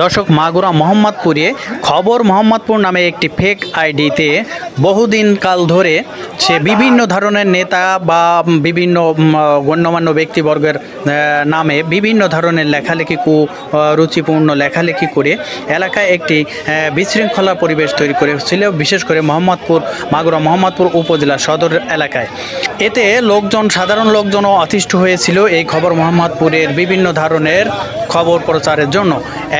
দর্শক মাগুরা মোহাম্মদপুরে খবর মোহাম্মদপুর নামে একটি ফেক আইডিতে বহুদিন কাল ধরে সে বিভিন্ন ধরনের নেতা বা বিভিন্ন গণ্যমান্য ব্যক্তিবর্গের নামে বিভিন্ন ধরনের লেখালেখি কু রুচিপূর্ণ লেখালেখি করে এলাকায় একটি বিশৃঙ্খলা পরিবেশ তৈরি করেছিল, বিশেষ করে মোহাম্মদপুর, মাগুরা মোহাম্মদপুর উপজেলা সদর এলাকায়। এতে লোকজন, সাধারণ লোকজনও অতিষ্ঠ হয়েছিল। এই খবর মোহাম্মদপুরের বিভিন্ন ধরনের খবর প্রচারের জন্য।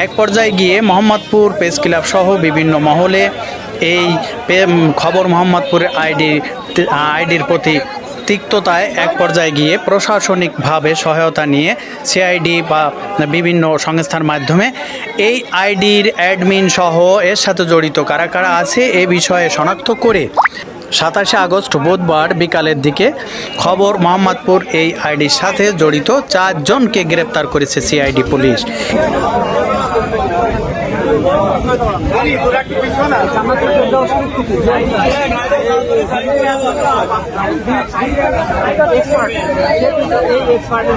এক পর্যায়ে গিয়ে মোহাম্মদপুর প্রেস ক্লাব সহ বিভিন্ন মহলে এই খবর মোহাম্মদপুরের আইডি, আইডির প্রতি তিক্ততায় এক পর্যায়ে গিয়ে প্রশাসনিকভাবে সহায়তা নিয়ে সিআইডি বা বিভিন্ন সংস্থার মাধ্যমে এই আইডির অ্যাডমিন সহ এর সাথে জড়িত কারা কারা আছে এ বিষয়ে শনাক্ত করে সাতাশে আগস্ট বুধবার বিকালের দিকে খবর মোহাম্মদপুর এই আইডির সাথে জড়িত চারজনকে গ্রেপ্তার করেছে সিআইডি পুলিশ।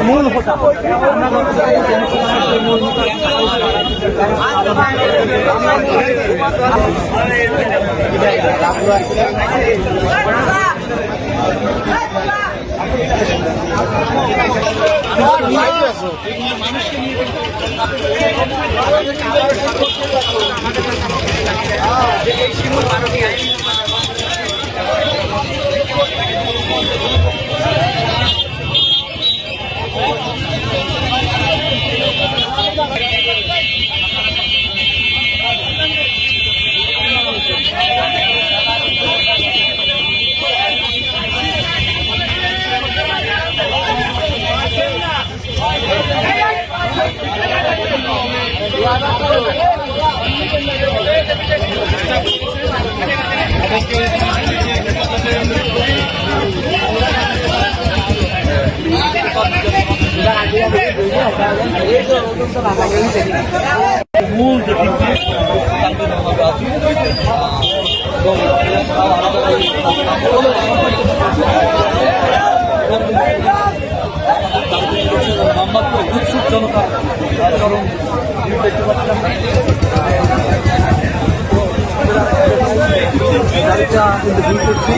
মূল হোতা আমরা যত জানি যে মূল হোতা মূল যে মনোরম দেখতে পাচ্ছিলাম গাড়িটা কিন্তু ভিড় করছি